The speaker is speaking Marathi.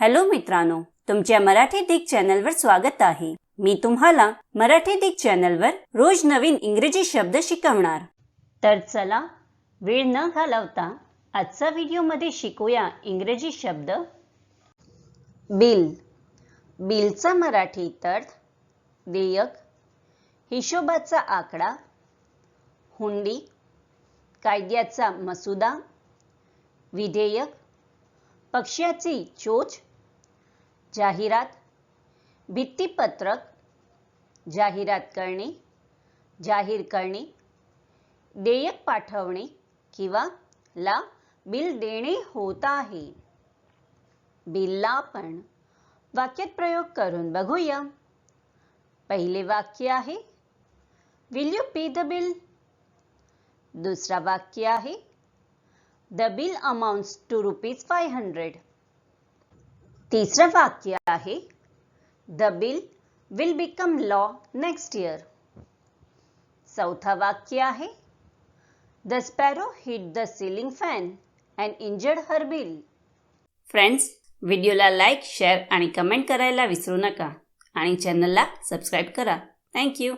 हॅलो मित्रांनो तुमच्या मराठी दिग चॅनलवर स्वागत आहे. मी तुम्हाला मराठी दिग चॅनलवर रोज नवीन इंग्रजी शब्द शिकवणार. तर चला वेळ न घालवता आजचा व्हिडिओमध्ये शिकूया इंग्रजी शब्द. बिल. बिलचा मराठी अर्थ देयक हिशोबाचा आकडा हुंडी कायद्याचा मसुदा विधेयक पक्ष्याची चोच जाहिरात भित्तीपत्रक जाहिरात करणे जाहीर करणे देयक पाठवणे किंवा ला बिल देणे होत आहे. बिलला आपण वाक्यात प्रयोग करून बघूया. पहिले वाक्य आहे will you pay the bill दुसरा वाक्य आहे the bill amounts to rupees five hundred तिसरं वाक्य आहे the bill will become law next year चौथा वाक्य आहे the sparrow hit the ceiling fan and injured her bill friends व्हिडिओला लाईक शेअर आणि कमेंट करायला विसरू नका आणि चॅनलला सबस्क्राईब करा. थँक्यू